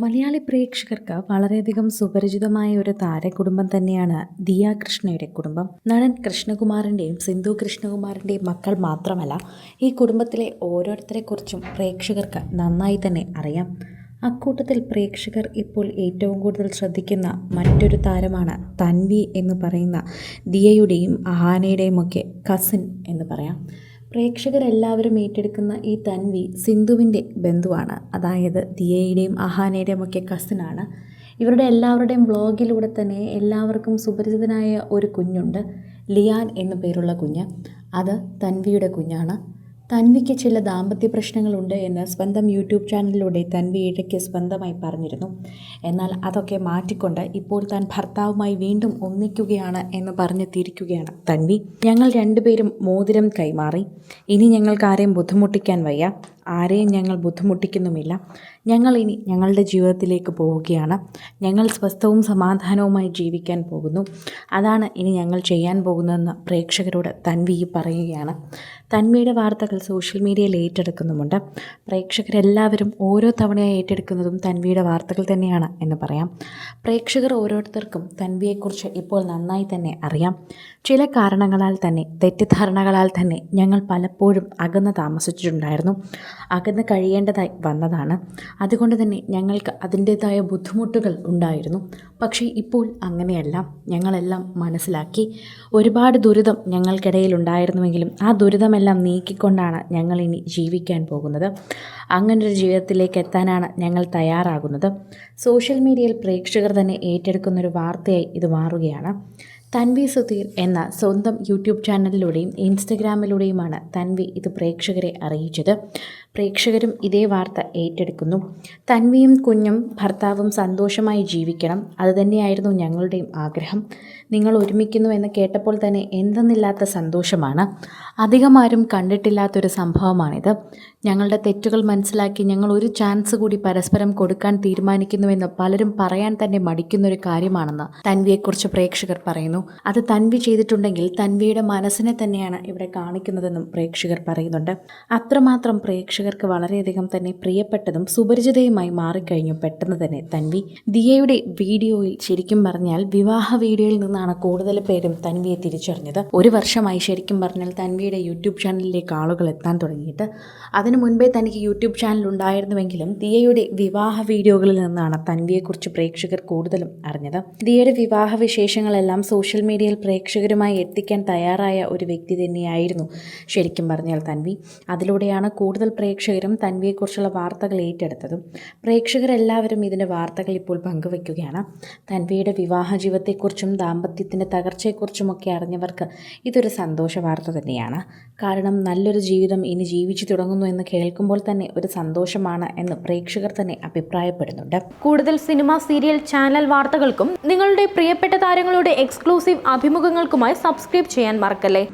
മലയാളി പ്രേക്ഷകർക്ക് വളരെയധികം സുപരിചിതമായ ഒരു താരകുടുംബം തന്നെയാണ് ദിയ കൃഷ്ണയുടെ കുടുംബം. നടൻ കൃഷ്ണകുമാറിന്റെയും സിന്ധു കൃഷ്ണകുമാറിന്റെയും മക്കൾ മാത്രമല്ല ഈ കുടുംബത്തിലെ ഓരോരുത്തരെക്കുറിച്ചും പ്രേക്ഷകർക്ക് നന്നായി തന്നെ അറിയാം. അക്കൂട്ടത്തിൽ പ്രേക്ഷകർ ഇപ്പോൾ ഏറ്റവും കൂടുതൽ ശ്രദ്ധിക്കുന്ന മറ്റൊരു താരമാണ് തൻവി എന്ന് പറയുന്ന ദിയയുടെയും അഹാനയുടെയും ഒക്കെ കസിൻ എന്ന് പറയാം. പ്രേക്ഷകരെല്ലാവരും ഏറ്റെടുക്കുന്ന ഈ തൻവി സിന്ധുവിന്റെ ബന്ധുവാണ്. അതായത് ദിയയുടെയും അഹാനയുടെയും ഒക്കെ കസിനാണ് ഇവരുടെ എല്ലാവരുടെയും വ്ളോഗിലൂടെ തന്നെ എല്ലാവർക്കും സുപരിചിതനായ ഒരു കുഞ്ഞുണ്ട്. ലിയാൻ എന്നു പേരുള്ള കുഞ്ഞ്. അത് തൻവിയുടെ കുഞ്ഞാണ്. തൻവിക്ക് ചില ദാമ്പത്യ പ്രശ്നങ്ങളുണ്ട് എന്ന് സ്വന്തം യൂട്യൂബ് ചാനലിലൂടെ തൻവി ഇടയ്ക്ക് സ്വന്തമായി പറഞ്ഞിരുന്നു. എന്നാൽ അതൊക്കെ മാറ്റിക്കൊണ്ട് ഇപ്പോൾ താൻ ഭർത്താവുമായി വീണ്ടും ഒന്നിക്കുകയാണ് എന്ന് പറഞ്ഞെത്തിയിരിക്കുകയാണ് തൻവി. ഞങ്ങൾ രണ്ടുപേരും മോതിരം കൈമാറി. ഇനി ഞങ്ങൾക്ക് ആരെയും ബുദ്ധിമുട്ടിക്കാൻ വയ്യ. ആരെയും ഞങ്ങൾ ബുദ്ധിമുട്ടിക്കുന്നുമില്ല. ഞങ്ങൾ ഇനി ഞങ്ങളുടെ ജീവിതത്തിലേക്ക് പോവുകയാണ്. ഞങ്ങൾ സ്വസ്ഥവും സമാധാനവുമായി ജീവിക്കാൻ പോകുന്നു. അതാണ് ഇനി ഞങ്ങൾ ചെയ്യാൻ പോകുന്നതെന്ന് പ്രേക്ഷകരോട് തൻവി പറയുകയാണ്. തൻവിയുടെ വാർത്തകൾ സോഷ്യൽ മീഡിയയിൽ ഏറ്റെടുക്കുന്നുമുണ്ട്. പ്രേക്ഷകരെല്ലാവരും ഓരോ തവണയായി ഏറ്റെടുക്കുന്നതും തൻവിയുടെ വാർത്തകൾ തന്നെയാണ് എന്ന് പറയാം. പ്രേക്ഷകർ ഓരോരുത്തർക്കും തൻവിയെക്കുറിച്ച് ഇപ്പോൾ നന്നായി തന്നെ അറിയാം. ചില കാരണങ്ങളാൽ തന്നെ തെറ്റിദ്ധാരണകളാൽ തന്നെ ഞങ്ങൾ പലപ്പോഴും അകന്ന് താമസിച്ചിട്ടുണ്ടായിരുന്നു. അകന്ന് കഴിയേണ്ടതായി വന്നതാണ്. അതുകൊണ്ട് തന്നെ ഞങ്ങൾക്ക് അതിന്റേതായ ബുദ്ധിമുട്ടുകൾ ഉണ്ടായിരുന്നു. പക്ഷേ ഇപ്പോൾ അങ്ങനെയല്ല. ഞങ്ങളെല്ലാം മനസ്സിലാക്കി. ഒരുപാട് ദുരിതം ഞങ്ങൾക്കിടയിൽ ഉണ്ടായിരുന്നുവെങ്കിലും ആ ദുരിതമെല്ലാം നീക്കിക്കൊണ്ടാണ് ഞങ്ങളിനി ജീവിക്കാൻ പോകുന്നത്. അങ്ങനൊരു ജീവിതത്തിലേക്ക് എത്താനാണ് ഞങ്ങൾ തയ്യാറാകുന്നത്. സോഷ്യൽ മീഡിയയിൽ പ്രേക്ഷകർ തന്നെ ഏറ്റെടുക്കുന്നൊരു വാർത്തയായി ഇത് മാറുകയാണ്. തൻവി സുധീർ എന്ന സ്വന്തം യൂട്യൂബ് ചാനലിലൂടെയും ഇൻസ്റ്റഗ്രാമിലൂടെയുമാണ് തൻവി ഇത് പ്രേക്ഷകരെ അറിയിച്ചത്. പ്രേക്ഷകരും ഇതേ വാർത്ത ഏറ്റെടുക്കുന്നു. തൻവിയും കുഞ്ഞും ഭർത്താവും സന്തോഷമായി ജീവിക്കണം. അതുതന്നെയായിരുന്നു ഞങ്ങളുടെയും ആഗ്രഹം. നിങ്ങൾ ഒരുമിക്കുന്നു എന്ന് കേട്ടപ്പോൾ തന്നെ എന്തെന്നില്ലാത്ത സന്തോഷമാണ്. അധികം ആരും കണ്ടിട്ടില്ലാത്തൊരു സംഭവമാണിത്. ഞങ്ങളുടെ തെറ്റുകൾ മനസ്സിലാക്കി ഞങ്ങൾ ഒരു ചാൻസ് കൂടി പരസ്പരം കൊടുക്കാൻ തീരുമാനിക്കുന്നുവെന്ന് പലരും പറയാൻ തന്നെ മടിക്കുന്നൊരു കാര്യമാണെന്ന് തൻവിയെക്കുറിച്ച് പ്രേക്ഷകർ പറയുന്നു. അത് തൻവി ചെയ്തിട്ടുണ്ടെങ്കിൽ തൻവിയുടെ മനസ്സിനെ തന്നെയാണ് ഇവിടെ കാണിക്കുന്നതെന്നും പ്രേക്ഷകർ പറയുന്നുണ്ട്. അത്രമാത്രം പ്രേക്ഷകർക്ക് വളരെയധികം തന്നെ പ്രിയപ്പെട്ടതും സുപരിചിതയുമായി മാറിക്കഴിഞ്ഞു പെട്ടെന്ന് തന്നെ. തൻവി ദിയയുടെ വീഡിയോയിൽ ശരിക്കും പറഞ്ഞാൽ വിവാഹ വീഡിയോയിൽ നിന്നാണ് കൂടുതൽ പേരും തൻവിയെ തിരിച്ചറിഞ്ഞത്. ഒരു വർഷമായി ശരിക്കും പറഞ്ഞാൽ തൻവിയുടെ യൂട്യൂബ് ചാനലിലേക്ക് ആളുകൾ എത്താൻ തുടങ്ങിയിട്ട് അതിനു മുൻപേ തനിക്ക് യൂട്യൂബ് ചാനൽ ഉണ്ടായിരുന്നുവെങ്കിലും ദിയയുടെ വിവാഹ വീഡിയോകളിൽ നിന്നാണ് തൻവിയെക്കുറിച്ച് പ്രേക്ഷകർ കൂടുതലും അറിഞ്ഞത്. ദിയയുടെ വിവാഹ വിശേഷങ്ങളെല്ലാം സോഷ്യൽ മീഡിയയിൽ പ്രേക്ഷകരുമായി എത്തിക്കാൻ തയ്യാറായ ഒരു വ്യക്തി തന്നെയായിരുന്നു ശരിക്കും പറഞ്ഞാൽ തൻവി. അതിലൂടെയാണ് കൂടുതൽ പ്രേക്ഷകരും തൻവിയെക്കുറിച്ചുള്ള വാർത്തകൾ ഏറ്റെടുത്തതും പ്രേക്ഷകരെല്ലാവരും ഇതിന്റെ വാർത്തകൾ ഇപ്പോൾ പങ്കുവയ്ക്കുകയാണ്. തൻവിയുടെ വിവാഹ ജീവിതത്തെക്കുറിച്ചും ദാമ്പത്യത്തിന്റെ തകർച്ചയെക്കുറിച്ചുമൊക്കെ അറിഞ്ഞവർക്ക് ഇതൊരു സന്തോഷ വാർത്ത തന്നെയാണ്. കാരണം നല്ലൊരു ജീവിതം ഇനി ജീവിച്ചു തുടങ്ങുന്നു എന്ന് കേൾക്കുമ്പോൾ തന്നെ ഒരു സന്തോഷമാണ് എന്ന് പ്രേക്ഷകർ തന്നെ അഭിപ്രായപ്പെടുന്നുണ്ട്. കൂടുതൽ സിനിമ സീരിയൽ ചാനൽ വാർത്തകൾക്കും നിങ്ങളുടെ പ്രിയപ്പെട്ട താരങ്ങളുടെ എക്സ്ക്ലൂസീവ് അഭിമുഖങ്ങൾക്കുമായി സബ്സ്ക്രൈബ് ചെയ്യാൻ മറക്കല്ലേ?